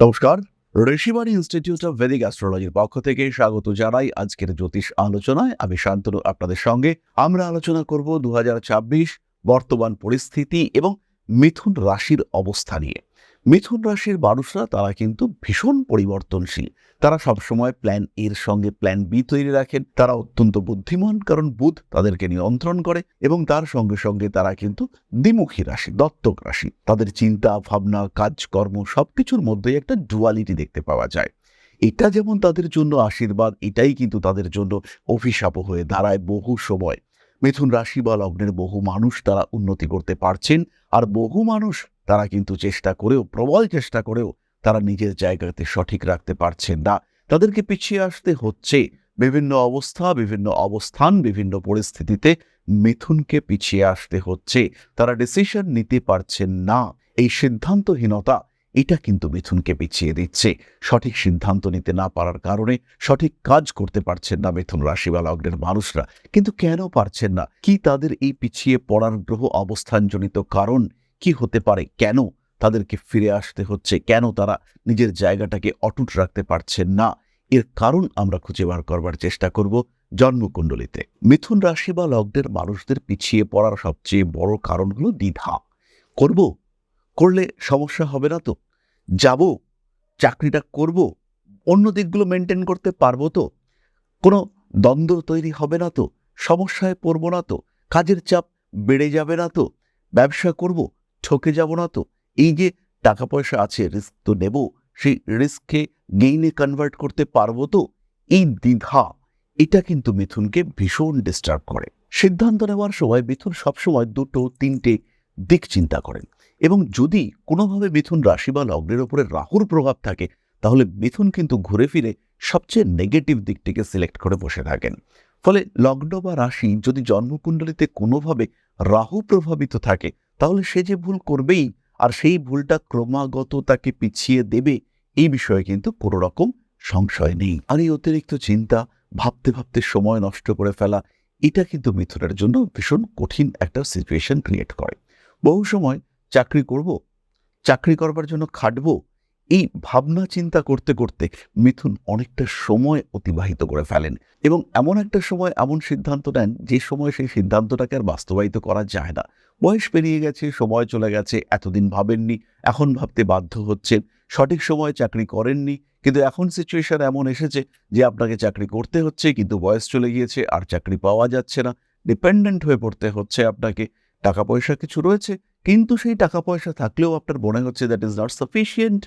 নমস্কার Rishibani institute of Vedic অ্যাস্ট্রোলজির পক্ষ থেকে স্বাগত জানাই আজকের জ্যোতিষ আলোচনায়। আমি শান্তনু, আপনাদের সঙ্গে আমরা আলোচনা করব দুহাজার ছাব্বিশ বর্তমান পরিস্থিতি এবং মিথুন রাশির অবস্থা নিয়ে। মিথুন রাশির মানুষরা তারা কিন্তু ভীষণ পরিবর্তনশীল। তারা সবসময় প্ল্যান এর সঙ্গে প্ল্যান বি তৈরি রাখেন। তারা অত্যন্ত বুদ্ধিমান, কারণ বুধ তাদেরকে নিয়ন্ত্রণ করে এবং তার সঙ্গে সঙ্গে তারা কিন্তু দ্বিমুখী রাশি, দত্তক রাশি। তাদের চিন্তা, ভাবনা, কাজকর্ম সবকিছুর মধ্যেই একটা ডুয়ালিটি দেখতে পাওয়া যায়। এটা যেমন তাদের জন্য আশীর্বাদ, এটাই কিন্তু তাদের জন্য অভিশাপ হয়ে দাঁড়ায় বহু সময়। মিথুন রাশি বা লগ্নের বহু মানুষ তারা উন্নতি করতে পারছেন, আর বহু মানুষ তারা কিন্তু চেষ্টা করেও, প্রবল চেষ্টা করেও তারা নিজের জায়গাতে সঠিক রাখতে পারছেন না। তাদেরকে পিছিয়ে আসতে হচ্ছে। বিভিন্ন অবস্থা, বিভিন্ন অবস্থান, বিভিন্ন পরিস্থিতিতে মিথুনকে পিছিয়ে আসতে হচ্ছে। তারা ডিসিশন নিতে পারছেন না। এই সিদ্ধান্তহীনতা, এটা কিন্তু মিথুনকে পিছিয়ে দিচ্ছে। সঠিক সিদ্ধান্ত নিতে না পারার কারণে সঠিক কাজ করতে পারছেন না মিথুন রাশি বা লগ্নের মানুষরা। কিন্তু কেন পারছেন না? কি তাদের এই পিছিয়ে পড়ার গ্রহ অবস্থানজনিত কারণ? কি হতে পারে? কেন তাদেরকে ফিরে আসতে হচ্ছে? কেন তারা নিজের জায়গাটাকে অটুট রাখতে পারছেন না? এর কারণ আমরা খুঁজে বার করবার চেষ্টা করব জন্মকুণ্ডলিতে। মিথুন রাশি বা লগ্নের মানুষদের পিছিয়ে পড়ার সবচেয়ে বড় কারণ হলো দ্বিধা। করব? করলে সমস্যা হবে না তো? যাব? চাকরিটা করব? অন্য দিকগুলো মেনটেন করতে পারব তো? কোনো দ্বন্দ্ব তৈরি হবে না তো? সমস্যায় পড়ব না তো? কাজের চাপ বেড়ে যাবে না তো? ব্যবসা করব? ঠকে যাব না তো? এই যে টাকা পয়সা আছে রিস্ক তো নেব, সেই রিস্ককে গেইনে কনভার্ট করতে পারব তো? এই দ্বিধা, এটা কিন্তু মিথুনকে ভীষণ ডিস্টার্ব করে। সিদ্ধান্ত নেওয়ার সময় মিথুন সবসময় দুটো, তিনটে দিক চিন্তা করেন। এবং যদি কোনোভাবে মিথুন রাশি বা লগ্নের ওপরে রাহুর প্রভাব থাকে, তাহলে মিথুন কিন্তু ঘুরে ফিরে সবচেয়ে নেগেটিভ দিকটিকে সিলেক্ট করে বসে থাকেন। ফলে লগ্ন বা রাশি যদি জন্মকুণ্ডলিতে কোনোভাবে রাহু প্রভাবিত থাকে তাহলে সে যে ভুল করবেই, আর সেই ভুলটা ক্রমাগত তাকে পিছিয়ে দেবে, এই বিষয়ে কিন্তু কোনো রকম সংশয় নেই। আর এই অতিরিক্ত চিন্তা ভাবতে ভাবতে সময় নষ্ট করে ফেলা, এটা কিন্তু মিথুনের জন্য ভীষণ কঠিন একটা সিচুয়েশন ক্রিয়েট করে। বহু সময় চাকরি করব, চাকরি করবার জন্য খাটবো এই ভাবনা চিন্তা করতে করতে মিথুন অনেকটা সময় অতিবাহিত করে ফেলেন এবং এমন একটা সময়, এমন সিদ্ধান্ত নেন যে সময় সেই সিদ্ধান্তটাকে আর বাস্তবায়িত করা যায় না। বয়স পেরিয়ে গেছে, সময় চলে গেছে, এতদিন ভাবেননি, এখন ভাবতে বাধ্য হচ্ছেন, সঠিক সময় চাকরি করেননি, কিন্তু এখন সিচুয়েশন এমন এসেছে যে আপনাকে চাকরি করতে হচ্ছে, কিন্তু বয়স চলে গিয়েছে, আর চাকরি পাওয়া যাচ্ছে না। ডিপেন্ডেন্ট হয়ে পড়তে হচ্ছে আপনাকে। টাকা পয়সা কিছু রয়েছে, কিন্তু সেই টাকা পয়সা থাকলেও আপনার মনে হচ্ছে দ্যাট ইজ নট সাফিসিয়েন্ট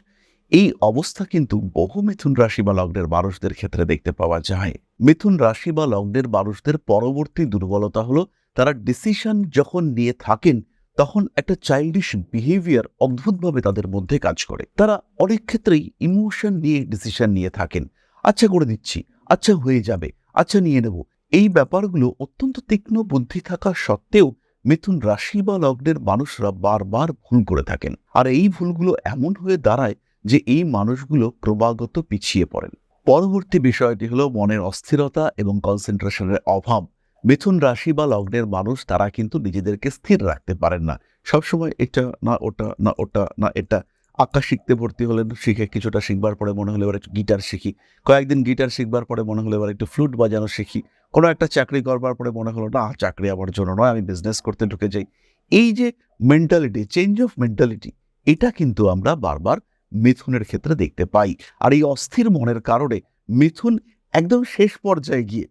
এই অবস্থা কিন্তু বহু মিথুন রাশি বা লগ্নের মানুষদের ক্ষেত্রে দেখতে পাওয়া যায়। মিথুন রাশি বা লগ্নের মানুষদের পরবর্তী দুর্বলতা হলো, তারা ডিসিশন যখন নিয়ে থাকেন, তখন একটা চাইল্ডিশ বিহেভিয়ার অদ্ভুতভাবে তাদের মধ্যে কাজ করে। তারা অনেক ক্ষেত্রেই ইমোশন নিয়ে ডিসিশন নিয়ে থাকেন। আচ্ছা করে দিচ্ছি আচ্ছা হয়ে যাবে আচ্ছা নিয়ে নেব। এই ব্যাপারগুলো অত্যন্ত তীক্ষ্ণ বুদ্ধি থাকা সত্ত্বেও মিথুন রাশি বা লগ্নের মানুষরা বারবার ভুল করে থাকেন। আর এই ভুলগুলো এমন হয়ে দাঁড়ায় যে এই মানুষগুলো ক্রমাগত পিছিয়ে পড়েন। পরবর্তী বিষয়টি হলো মনের অস্থিরতা এবং কনসেন্ট্রেশনের অভাব। মিথুন রাশি বা লগ্নের মানুষ তারা কিন্তু নিজেদেরকে স্থির রাখতে পারেন না। সবসময় এটা না, ওটা না ওটা না, এটা। আঁকা শিখতে ভর্তি হলেন, শিখে কিছুটা শিখবার পরে মনে হলো এবার একটু গিটার শিখি। কয়েকদিন গিটার শিখবার পরে মনে হলো এবার একটু ফ্লুট বাজানো শিখি। কোনো একটা চাকরি করবার পরে মনে হলো, না, চাকরি আমার জন্য নয়, আমি বিজনেস করতে ঢুকে যাই। এই যে মেন্টালিটি চেঞ্জ অফ মেন্টালিটি এটা কিন্তু আমরা বারবার মিথুনের ক্ষেত্রে দেখতে পাই। আর এই অস্থির মনের কারণে মিথুন একদম শেষ পর্যায়ে গিয়ে,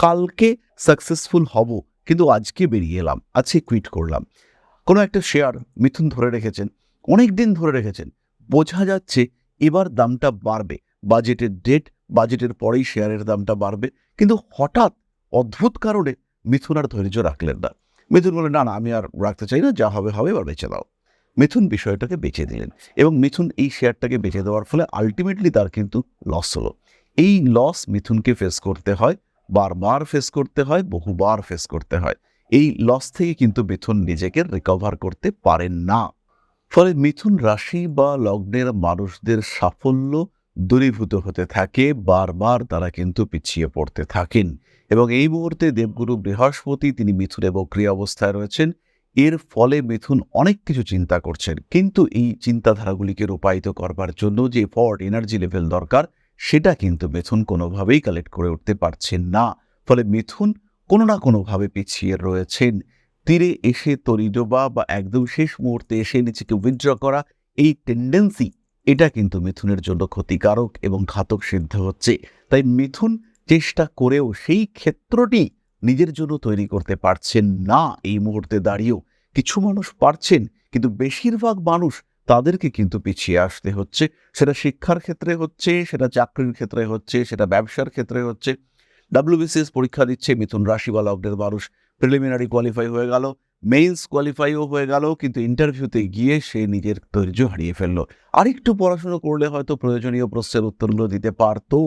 কালকে সাকসেসফুল হব, কিন্তু আজকে বেরিয়ে এলাম, আজকে কুইট করলাম। কোনো একটা শেয়ার মিথুন ধরে রেখেছেন, অনেক দিন ধরে রেখেছেন, বোঝা যাচ্ছে এবার দামটা বাড়বে। বাজেটের ডেট বাজেটের পরেই শেয়ারের দামটা বাড়বে, কিন্তু হঠাৎ অদ্ভুত কারণে মিথুন আর ধৈর্য রাখলেন না। মিথুন বলে না না, আমি আর রাখতে চাই না, যা হবে হবে, এবার বেঁচে দাও মিথুন বিষয়টাকে বেঁচে দিলেন এবং মিথুন এই শেয়ারটাকে বেঁচে দেওয়ার ফলে আলটিমেটলি তার কিন্তু লস হলো। এই লস মিথুনকে ফেস করতে হয়, বারবার ফেস করতে হয়, বহুবার ফেস করতে হয়। এই লস থেকে কিন্তু মিথুন নিজেকে রিকভার করতে পারেন না। ফলে মিথুন রাশি বা লগ্নের মানুষদের সাফল্য দূরীভূত হতে থাকে, বারবার তারা কিন্তু পিছিয়ে পড়তে থাকেন। এবং এই মুহূর্তে দেবগুরু বৃহস্পতি, তিনি মিথুন এবং ক্রিয়া অবস্থায় রয়েছেন। এর ফলে মিথুন অনেক কিছু চিন্তা করছেন। কিন্তু এই চিন্তাধারাগুলিকে রূপায়িত করবার জন্য যে ফর্ড এনার্জি লেভেল দরকার, সেটা কিন্তু মিথুন কোনোভাবেই কালেক্ট করে উঠতে পারছেন না। ফলে মিথুন কোনো না কোনোভাবে পিছিয়ে রয়েছেন। তীরে এসে তরিডোবা বা একদম শেষ মুহূর্তে এসে নিজেকে উইথড্র করা, এই টেন্ডেন্সি এটা কিন্তু মিথুনের জন্য ক্ষতিকারক এবং ঘাতক সিদ্ধ হচ্ছে। তাই মিথুন চেষ্টা করেও সেই ক্ষেত্রটি নিজের জন্য তৈরি করতে পারছেন না এই মুহূর্তে দাঁড়িয়েও। কিছু মানুষ পারছেন, কিন্তু বেশিরভাগ মানুষ তাদেরকে কিন্তু পিছিয়ে আসতে হচ্ছে। সেটা শিক্ষার ক্ষেত্রে হচ্ছে, সেটা চাকরির ক্ষেত্রে হচ্ছে, সেটা ব্যবসার ক্ষেত্রে হচ্ছে। ডাব্লিউবিসিএস পরীক্ষা দিচ্ছে, মিথুন রাশি বা লগ্নের মানুষ প্রিলিমিনারি কোয়ালিফাই হয়ে গেল মেইনস কোয়ালিফাইও হয়ে গেল, কিন্তু ইন্টারভিউতে গিয়ে সে নিজের ধৈর্য হারিয়ে ফেলল। আরেকটু পড়াশুনো করলে হয়তো প্রয়োজনীয় প্রশ্নের উত্তরগুলো দিতে পারতো,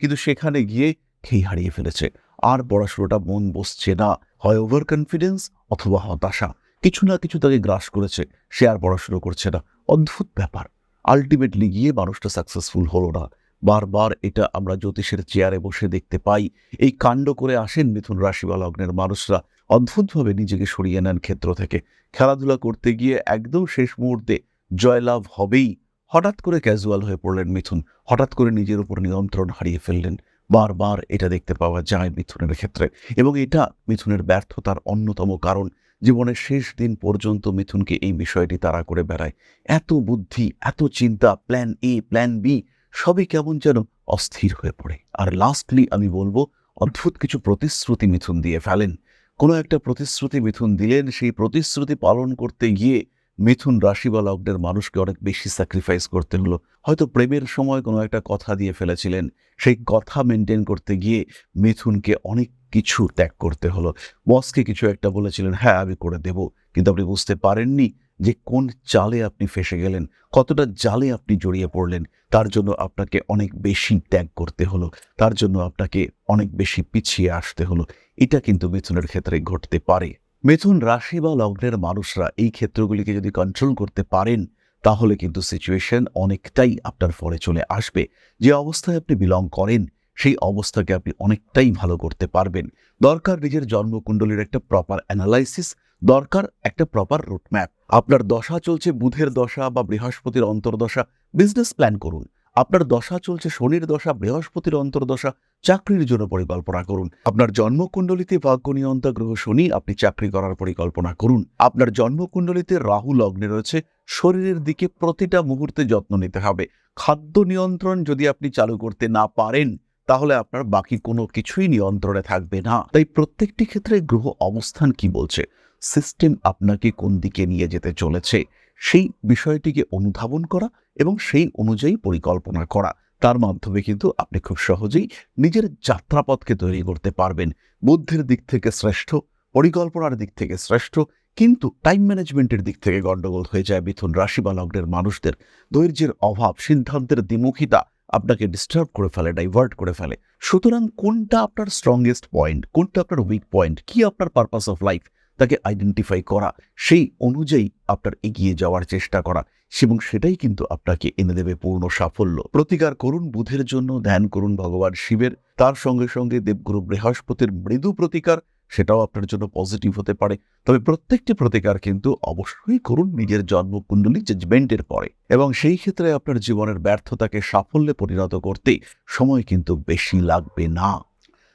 কিন্তু সেখানে গিয়ে খেই হারিয়ে ফেলেছে? আর পড়াশুনোটা মন বসছে না, হয় ওভার কনফিডেন্স অথবা হতাশা। কিছু না কিছু তাকে গ্রাস করেছে, সে আর পড়াশুনো করছে না। অদ্ভুত ব্যাপার। আলটিমেটলি গিয়ে মানুষটা সাকসেসফুল হলো না। বারবার এটা আমরা জ্যোতিষের চেয়ারে বসে দেখতে পাই। এই কাণ্ড করে আসেন মিথুন রাশি বা লগ্নের মানুষরা। অদ্ভুতভাবে নিজেকে সরিয়ে নেন ক্ষেত্র থেকে। খেলাধুলা করতে গিয়ে একদম শেষ মুহূর্তে জয়লাভ হবেই। হঠাৎ করে ক্যাজুয়াল হয়ে পড়লেন মিথুন। হঠাৎ করে নিজের উপর নিয়ন্ত্রণ হারিয়ে ফেললেন। বারবার এটা দেখতে পাওয়া যায় মিথুনের ক্ষেত্রে। এবং এটা মিথুনের ব্যর্থতার অন্যতম কারণ। জীবনের শেষ দিন পর্যন্ত মিথুনকে এই বিষয়টি তাড়া করে বেড়ায়। এত বুদ্ধি, এত চিন্তা প্ল্যান এ প্ল্যান বি সবই কেমন যেন অস্থির হয়ে পড়ে। আর লাস্টলি আমি বলব, অদ্ভুত কিছু প্রতিশ্রুতি মিথুন দিয়ে ফেলেন। কোনো একটা প্রতিশ্রুতি মিথুন দিলেন, সেই প্রতিশ্রুতি পালন করতে গিয়ে মিথুন রাশি বা লগ্নের মানুষকে অনেক বেশি স্যাক্রিফাইস করতে হলো। হয়তো প্রেমের সময় কোনো একটা কথা দিয়ে ফেলেছিলেন, সেই কথা মেনটেন করতে গিয়ে মিথুনকে অনেক কিছু ত্যাগ করতে হলো। বসকে কিছু একটা বলেছিলেন হ্যাঁ আমি করে দেব। কিন্তু আপনি বুঝতে পারেননি যে কোন চালে আপনি ফেসে গেলেন, কতটা জালে আপনি জড়িয়ে পড়লেন। তার জন্য আপনাকে অনেক বেশি ত্যাগ করতে হলো, তার জন্য আপনাকে অনেক বেশি পিছিয়ে আসতে হলো। এটা কিন্তু মিথুনের ক্ষেত্রে ঘটতে পারে। মিথুন রাশি বা লগ্নের মানুষরা এই ক্ষেত্রগুলিকে যদি কন্ট্রোল করতে পারেন, তাহলে কিন্তু সিচুয়েশন অনেকটাই আপনার ফলে চলে আসবে। যে অবস্থায় আপনি বিলং করেন সেই অবস্থাকে আপনি অনেকটাই ভালো করতে পারবেন। দরকার নিজের জন্মকুণ্ডলীর একটা প্রপার অ্যানালাইসিস দরকার একটা প্রপার রুটম্যাপ আপনার দশা চলছে বুধের দশা বা বৃহস্পতির অন্তর্দশা বিজনেস প্ল্যান করুন। আপনার দশা চলছে শনির দশা, বৃহস্পতির অন্তর্দশা, চাকরির জন্য পরিকল্পনা করুন। আপনার জন্মকুণ্ডলিতে ভাগ্যনিয়ন্তা গ্রহ শনি, আপনি চাকরি করার পরিকল্পনা করুন। আপনার জন্মকুণ্ডলিতে রাহু লগ্নে রয়েছে, শরীরের দিকে প্রতিটা মুহূর্তে যত্ন নিতে হবে। খাদ্য নিয়ন্ত্রণ যদি আপনি চালু করতে না পারেন তাহলে আপনার বাকি কোনো কিছুই নিয়ন্ত্রণে থাকবে না। তাই প্রত্যেকটি ক্ষেত্রে গ্রহ অবস্থান কি বলছে? সিস্টেম আপনাকে কোন দিকে নিয়ে যেতে চলেছে? সেই বিষয়টিকে অনুধাবন করা এবং সেই অনুযায়ী পরিকল্পনা করা। তার মাধ্যমে কিন্তু আপনি খুব সহজেই নিজের যাত্রাপথকে তৈরি করতে পারবেন। বুদ্ধির দিক থেকে শ্রেষ্ঠ, পরিকল্পনার দিক থেকে শ্রেষ্ঠ, কিন্তু টাইম ম্যানেজমেন্টের দিক থেকে গণ্ডগোল হয়ে যায়। মিথুন রাশি বা লগ্নের মানুষদের। ধৈর্যের অভাব, সিদ্ধান্তের দ্বিমুখিতা আপনাকে ডিস্টার্ব করে ফেলে ডাইভার্ট করে ফেলে। সুতরাং কোনটা আপনার স্ট্রংগেস্ট পয়েন্ট কোনটা আপনার উইক পয়েন্ট কি আপনার পারপাস অফ লাইফ তাকে আইডেন্টিফাই করা, সেই অনুযায়ী আপনার এগিয়ে যাওয়ার চেষ্টা করা, এবং সেটাই কিন্তু আপনাকে এনে দেবে পূর্ণ সাফল্য। প্রতিকার করুন, বুধের জন্য ধ্যান করুন ভগবান শিবের। তার সঙ্গে সঙ্গে দেবগুরু বৃহস্পতির মৃদু প্রতিকার সেটাও আপনার জন্য পজিটিভ হতে পারে। তবে প্রত্যেকটি প্রতিকার কিন্তু অবশ্যই করুন নিজের জন্মকুণ্ডলী জাজমেন্টের পরে। এবং সেই ক্ষেত্রে আপনার জীবনের ব্যর্থতাকে সাফল্যে পরিণত করতে সময় কিন্তু বেশি লাগবে না।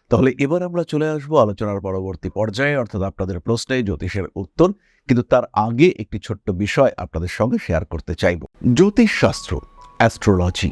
তাহলে এবার আমরা চলে আসব আলোচনার পরবর্তী পর্যায়ে, অর্থাৎ আপনাদের প্রশ্নে জ্যোতিষের উত্তর। কিন্তু তার আগে একটি ছোট্ট বিষয় আপনাদের সঙ্গে শেয়ার করতে চাইব। জ্যোতিষশাস্ত্র অ্যাস্ট্রোলজি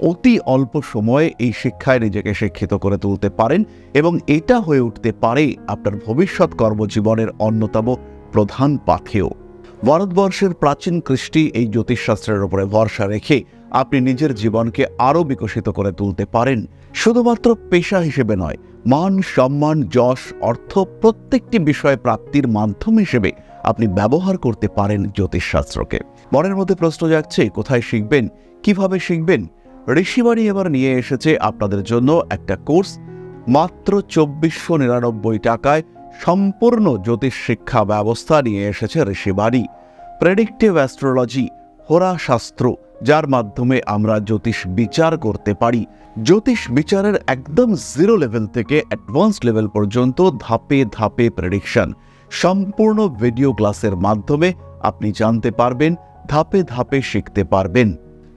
অতি অল্প সময়ে এই শিক্ষায় নিজেকে শিক্ষিত করে তুলতে পারেন এবং এটা হয়ে উঠতে পারে আপনার ভবিষ্যৎ কর্মজীবনের অন্যতম প্রধান পাথেয়। ভারতবর্ষের প্রাচীন কৃষ্টি এই জ্যোতিষশাস্ত্রের উপরে ভরসা রেখে আপনি নিজের জীবনকে আরও বিকশিত করে তুলতে পারেন। শুধুমাত্র পেশা হিসেবে নয়, মান, সম্মান, যশ, অর্থ প্রত্যেকটি বিষয় প্রাপ্তির মাধ্যম হিসেবে আপনি ব্যবহার করতে পারেন জ্যোতিষশাস্ত্রকে। মনের মধ্যে প্রশ্ন যাচ্ছে কোথায় শিখবেন, কীভাবে শিখবেন? ঋষিবাণী এবার নিয়ে এসেছে আপনাদের জন্য একটা কোর্স, মাত্র চব্বিশশো নিরানব্বই টাকায় সম্পূর্ণ জ্যোতিষ শিক্ষা ব্যবস্থা নিয়ে এসেছে ঋষিবাণী প্রেডিক্টিভ অ্যাস্ট্রোলজি হোরা শাস্ত্র, যার মাধ্যমে আমরা জ্যোতিষ বিচার করতে পারি। জ্যোতিষ বিচারের একদম জিরো লেভেল থেকে অ্যাডভান্স লেভেল পর্যন্ত ধাপে ধাপে প্রেডিকশন সম্পূর্ণ ভিডিও ক্লাসের মাধ্যমে আপনি জানতে পারবেন, ধাপে ধাপে শিখতে পারবেন।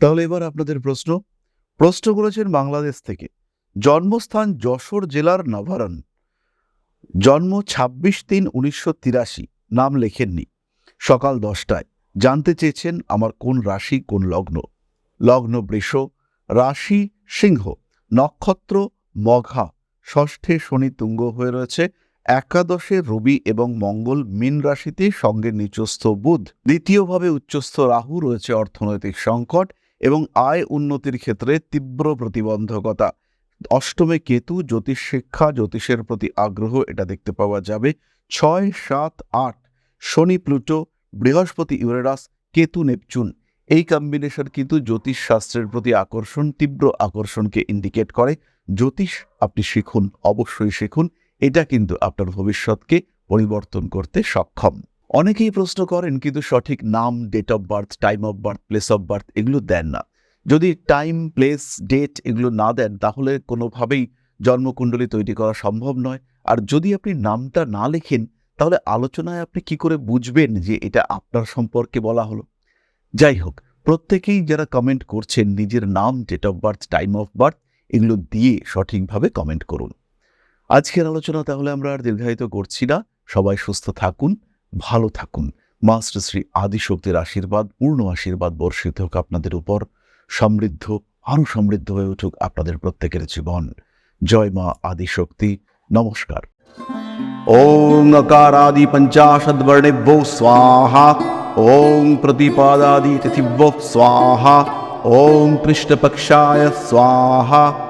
তাহলে এবার আপনাদের প্রশ্ন। প্রশ্ন করেছেন বাংলাদেশ থেকে, জন্মস্থান যশোর জেলার নভারণ জন্ম ছাব্বিশ তিন উনিশশো তিরাশি, নাম লেখেননি। সকাল দশটায় জানতে চেয়েছেন আমার কোন রাশি, কোন লগ্ন। লগ্ন বৃষ, রাশি সিংহ, নক্ষত্র মঘা, ষষ্ঠে শনি তুঙ্গ হয়ে রয়েছে, একাদশে রবি এবং মঙ্গল মীন রাশিতে সঙ্গে নিচস্থ বুধ। দ্বিতীয়ভাবে উচ্চস্থ রাহু রয়েছে অর্থনৈতিক সংকট এবং আয় উন্নতির ক্ষেত্রে তীব্র প্রতিবন্ধকতা। অষ্টমে কেতু, জ্যোতিষ শিক্ষা, জ্যোতিষের প্রতি আগ্রহ, এটা দেখতে পাওয়া যাবে। ছয়, সাত, আট, শনি, প্লুটো, বৃহস্পতি ইউরেরাস কেতু, নেপচুন। এই কম্বিনেশন কিন্তু জ্যোতিষ শাস্ত্রের প্রতি আকর্ষণ, তীব্র আকর্ষণকে ইন্ডিকেট করে। জ্যোতিষ আপনি শিখুন, অবশ্যই শিখুন। এটা কিন্তু আপনার ভবিষ্যৎকে পরিবর্তন করতে সক্ষম। অনেকেই প্রশ্ন করেন, কিন্তু সঠিক নাম date of birth time of birth place of birth এগুলো দেন না। যদি টাইম প্লেস ডেট এগুলো না দেন, তাহলে কোনোভাবেই জন্মকুণ্ডলী তৈরি করা সম্ভব নয়। আর যদি আপনি নামটা না লেখেন, তাহলে আলোচনায় আপনি কি করে বুঝবেন যে এটা আপনার সম্পর্কে বলা হলো? যাই হোক, প্রত্যেকেই যারা কমেন্ট করছেন, নিজের নাম date of birth time of birth এগুলো দিয়ে সঠিকভাবে কমেন্ট করুন। আজকের আলোচনা তাহলে আমরা আর দীর্ঘায়িত করছি না। সবাই সুস্থ থাকুন। ভালো থাকুন। মাস্টার শ্রী আদিশক্তির আশীর্বাদ, পূর্ণ আশীর্বাদ বর্ষিত হোক আপনাদের উপর। সমৃদ্ধ, আরও সমৃদ্ধ হয়ে উঠুক আপনাদের প্রত্যেকের জীবন। জয় মা আদিশক্তি। নমস্কার। ওং অকারাদি পঞ্চাশদ বর্ণেভ্যো স্বাহা। ওং প্রতিপাদাদি তিথিভ্যো স্বাহা। ওং কৃষ্ণপক্ষায় স্বাহা।